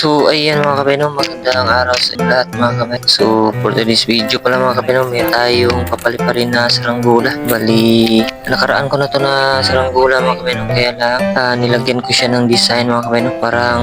So, ayan mga no, magandang araw sa lahat mga kabay. So, for today's video pala mga no, may tayong papalipa rin na saranggula. Bali, nakaraan ko na to na saranggula mga kabay, no, kaya lang ah, nilagyan ko siya ng design mga kabay, no, parang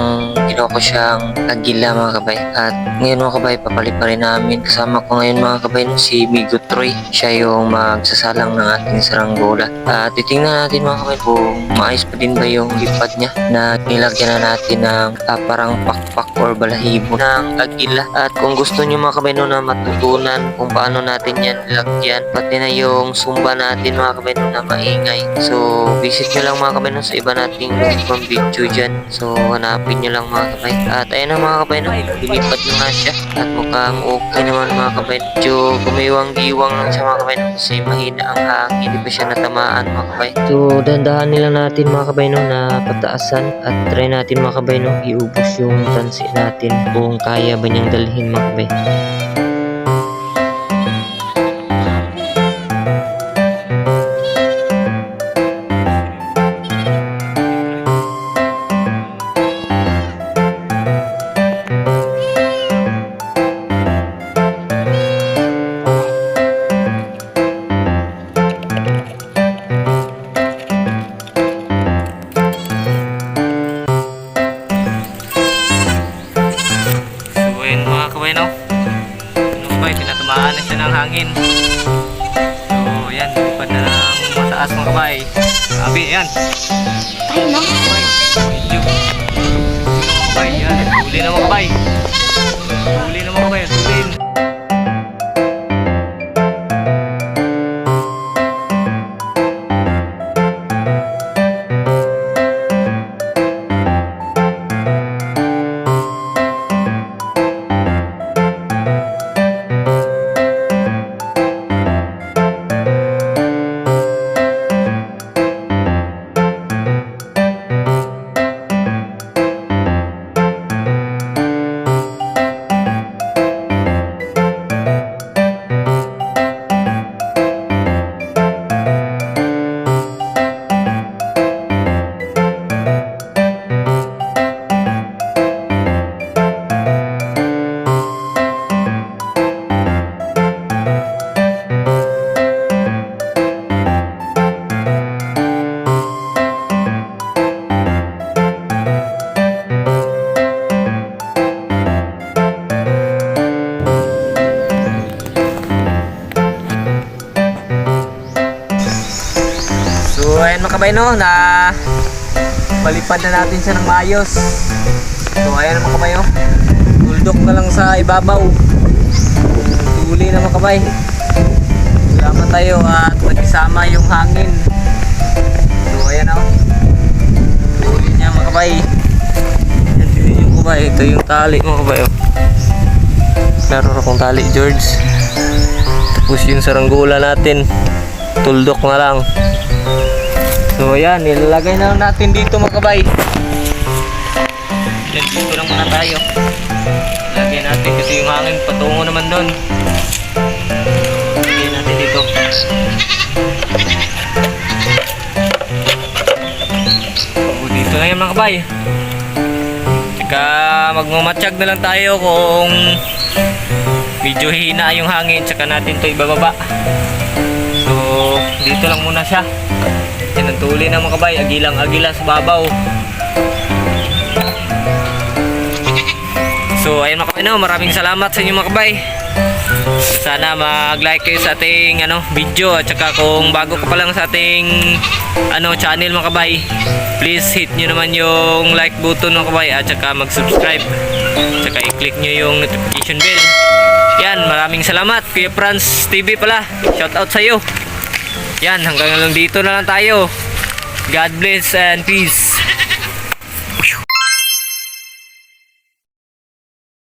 ginawa ko siyang agila mga kabay. At ngayon mga kabay, papalipa rin namin. Kasama ko ngayon mga kabay, si Bigo Troy. Siya yung magsasalang ng ating saranggula. At titingnan natin mga kabay kung maayos pa din ba yung lipad niya na nilagyan na natin ng ah, parang pakpak or balahibo ng agila. At kung gusto niyo mga kabay na matutunan kung paano natin yan lagyan, pati na yung sumba natin mga kabay no, na. So, visit nyo lang mga kabay sa iba nating long video dyan. So, hanapin nyo lang mga kabay. At ayun na mga kabay no, lumipad na nga siya. At mukhang okay naman mga kabay. Medyo gumiwang-giwang lang siya mga kabay no, kasi mahina ang hangin. Hindi pa siya natamaan mga kabay. So, dandahan nila natin mga kabay no, na pataasan at try natin mga kabay no, iubos yung tansi natin kung kaya ba niyang dalhin mga kabay. Kabay, tinatamaan na siya ng hangin. So, yan, lipad na ng mataas mga kabay. Sabi, yan. Tayo na. Ayan mga kabay, no, na palipad na natin siya ng maayos. So, ayan mga kabay, oh. Tuldok na lang sa ibabaw. Tuli na mga kabay. Salamat tayo at nagsama yung hangin. So, ayan oh. Tuli niya mga kabay. Yan din yung kabay. Ito yung tali mga kabay, oh. Meron akong tali, George. Tapos yung saranggula natin. Tuldok na lang. So ayan, nilalagay na natin dito mga kabay. Dito lang muna tayo. Lagyan natin kasi yung hangin patungo naman doon. Lagyan natin dito. So, dito na yan mga kabay. Tsaka magmamatsyag na lang tayo kung medyo hihina yung hangin tsaka natin to ibababa. So, dito lang muna siya. Ang tuli ng mga kabay, agilang-agila sa babaw. So, ayun mga kabay, no, maraming salamat sa inyo mga kabay. Sana mag-like kayo sa ating ano, video at saka kung bago ka pa lang sa ating ano, channel mga kabay, please hit nyo naman yung like button mga kabay at saka mag-subscribe. Saka i-click nyo yung notification bell. Yan, maraming salamat. Kuya Franz TV pala. Shout out sa iyo. Yan, hanggang lang dito na lang tayo. God bless and peace.